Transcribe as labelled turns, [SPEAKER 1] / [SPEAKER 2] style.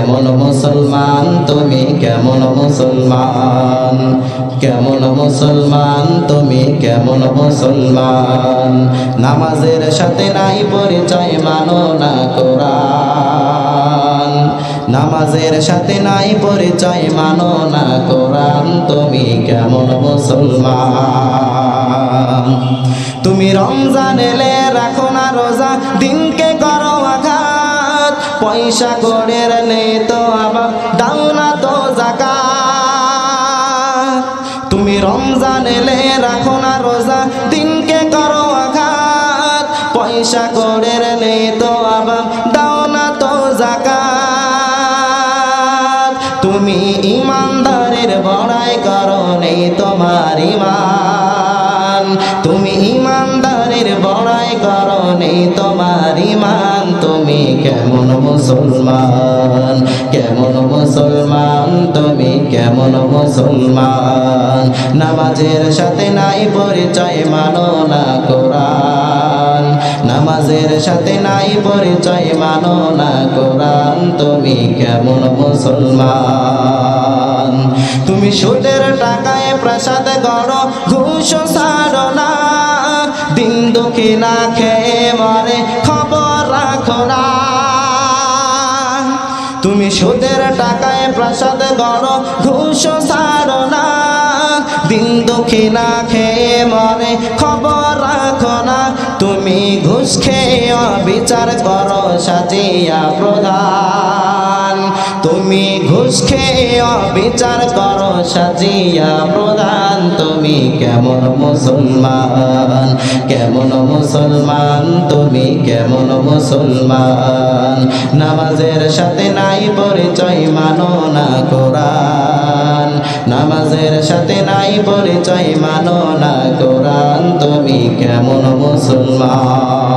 [SPEAKER 1] কেমন মুসলমান, তুমি কেমন মুসলমান? কেমন মুসলমান, তুমি কেমন মুসলমান? নামাজের সাথে নাই পরিচয়, মানো না কোরআন। নামাজের সাথে নাই পরিচয়, মানো না কোরআন, তুমি কেমন মুসলমান? তুমি রমজান এলে রাখো না রোজা, দিনকে করো আঘাত। পয়সা করের নেই তো আবার দাও না তো জাকাত। তুমি রমজান এলে রাখো না রোজা, দিনকে করো আঘাত। পয়সা করের নেই তো আবার দাও না তো জাকাত। তুমি ইমানদারের বড়াই করো নেই তোমার ইমান। তুমি ইমানদারের বড়াই করো নেই তুমি কেমন মুসলমান? কেমন মুসলমান? তুমি কেমন মুসলমান? নামাজের সাথে নাই পরিচয় মানো না কোরআন। নামাজের সাথে নাই পরিচয় মানো না কোরআন। তুমি কেমন মুসলমান? তুমি সুদের টাকায় প্রসাদ গড়, ঘুষ ছাড়ো না। দিন দুঃখী না খেয়ে মরে, খবর সুদের টাকায় প্রাসাদ গড় ঘুষ সার না। দিন দুঃখী না খেয়ে মরে খবর রাখো না। তুমি ঘুষ খেয়ে বিচার করো, সাজিয়া প্রধান তুমি ঘুষ খেয়ে বিচার করো, সাজিয়া প্রধান। তুমি কেমন মুসলমান? কেমন মুসলমান? তুমি কেমন মুসলমান? নামাজের সাথে নাই পরিচয়, মানো না কোরআন। নামাজের সাথে নাই পরিচয়, মানো না কোরআন। তুমি কেমন মুসলমান?